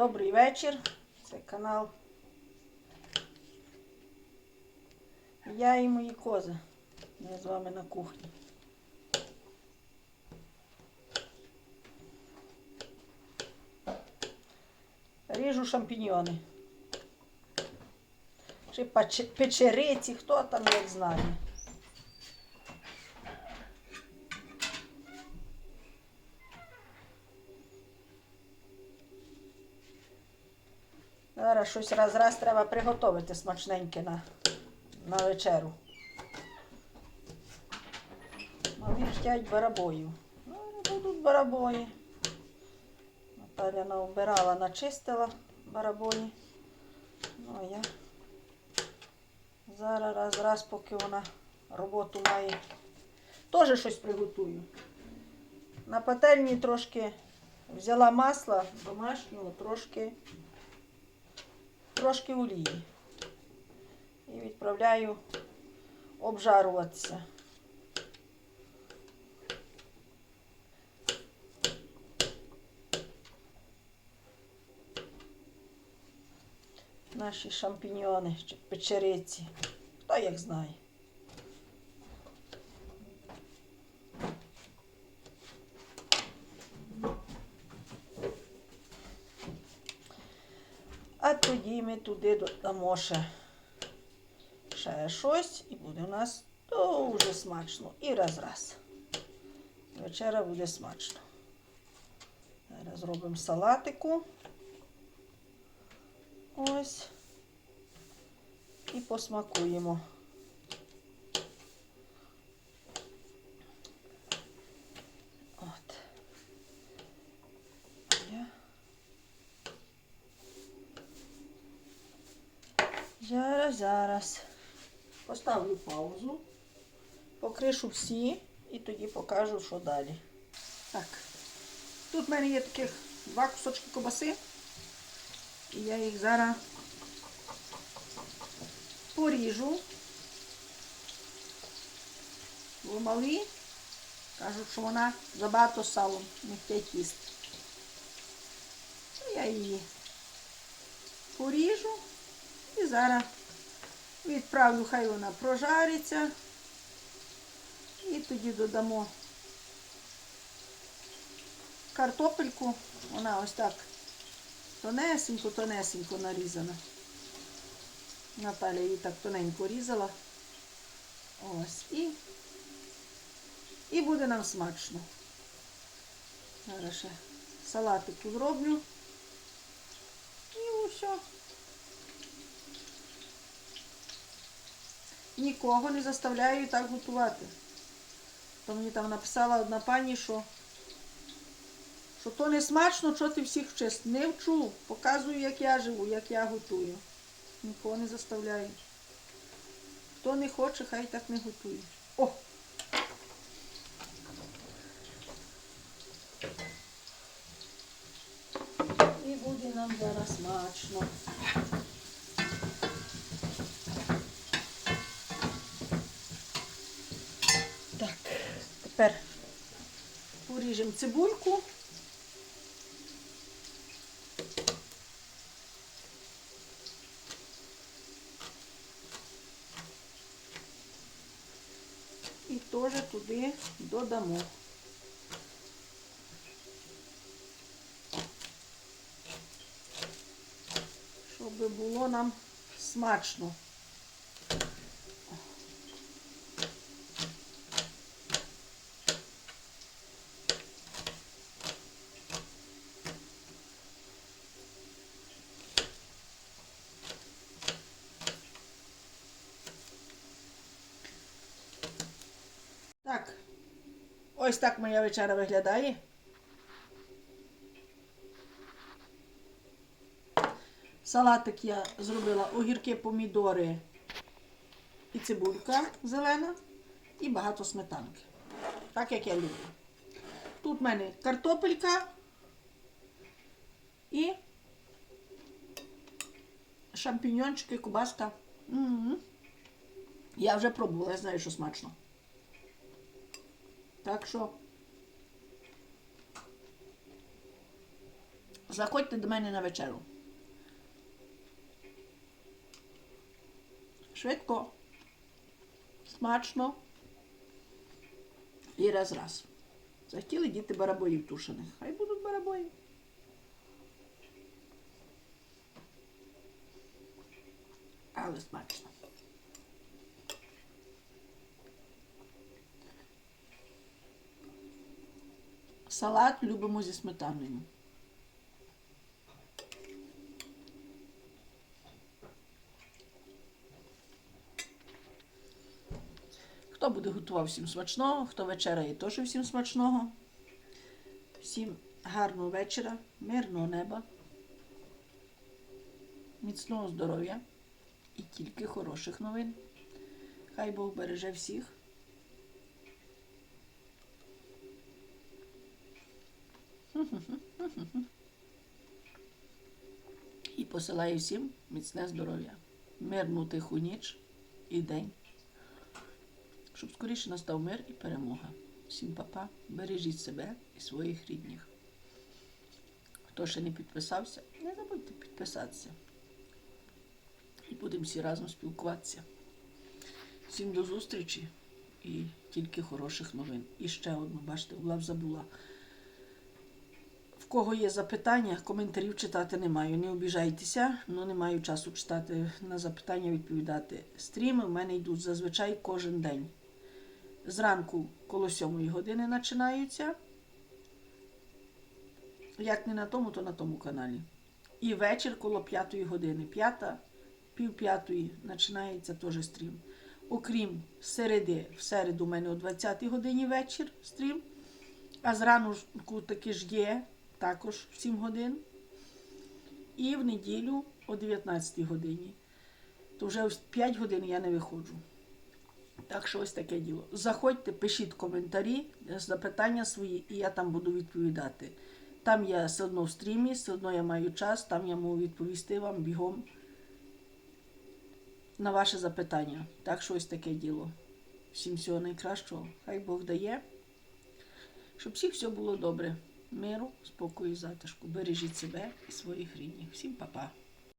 Добрий вечір. Це канал. Я і мої кози. Ми з вами на кухні. Ріжу шампіньйони. Чи печериці, хто там як знає. Зараз щось раз-раз треба приготувати смачненьке на, на вечеру. Малі хочуть барабоїв. Ну, будуть барабої. Наталя наубирала, начистила барабої. Ну, а я зараз раз-раз, поки вона роботу має, теж щось приготую. На пательні трошки взяла масла домашнього, трошки трошки олії. І відправляю обжаруватися. Наші шампіньйони чи печериці. Хто як знає. Тоді ми туди додамо ще, ще щось і буде у нас дуже смачно. І раз-раз. Вечера буде смачно. Зараз робимо салатику. Ось. І посмакуємо. От. Я Зараз. Поставлю паузу, покришу всі і тоді покажу, що далі. Так. Тут в мене є таких два кусочки кобаси. І я їх зараз поріжу. Бо малі кажуть, що вона забагато салом не хочуть їсти. Ну, Я її поріжу. І зараз відправлю, хай вона прожариться. І тоді додамо картопельку. Вона ось так тонесенько-тонесенько нарізана. Наталя її так тоненько різала. Ось. І, і буде нам смачно. Зараз ще салатику зроблю. І все. Нікого не заставляю так готувати. То мені там написала одна пані, що, що то не смачно, що ти всіх вчиш. Не вчу. Показую, як я живу, як я готую. Нікого не заставляю. Хто не хоче, хай так не готує. О! І буде нам зараз смачно. Тепер поріжемо цибульку. І теж туди додамо. Щоб було нам смачно. Так, ось так моя вечеря виглядає. Салатик я зробила огірки, помідори і цибулька зелена і багато сметанки. Так як я люблю. Тут в мене картопелька і шампіньончики, кубаска. М-м-м. Я вже пробувала, я знаю, що смачно. Так що Заходьте до мене на вечеру. Швидко. Смачно. І раз раз. Захотіли діти барабоїв тушених. Хай будуть барабої. Але смачно. Салат любимо зі сметаною. Хто буде готував всім смачного, хто вечеряє, теж всім смачного. Всім гарного вечора, мирного неба, міцного здоров'я і тільки хороших новин. Хай Бог береже всіх. І посилаю всім міцне здоров'я, мирну тиху ніч і день. Щоб скоріше настав мир і перемога. Всім папа, бережіть себе і своїх рідних. Хто ще не підписався, не забудьте підписатися. І будемо всі разом спілкуватися. Всім до зустрічі і тільки хороших новин. І ще одну, бачите, Влад забула. Кого є запитання, коментарів читати не маю. Не обіжайтеся, ну не маю часу читати на запитання, відповідати. Стріми в мене йдуть зазвичай кожен день. Зранку коло сьомої години починаються. Як не на тому, то на тому каналі. І вечір коло п'ятої години. П'ята, пів п'ятої починається теж стрім. Окрім середи, в середу у мене о 20-й годині вечір стрім. А зранку таки ж є також в 7 годин. І в неділю о 19 годині. То вже ось 5 годин я не виходжу. Так що ось таке діло. Заходьте, пишіть коментарі, запитання свої, і я там буду відповідати. Там я все одно в стрімі, все одно я маю час, там я можу відповісти вам бігом на ваше запитання. Так що ось таке діло. Всім всього найкращого. Хай Бог дає, щоб всіх все було добре. Миру, спокою затишку. Бережіть себе і своїх рідних. Всім па-па.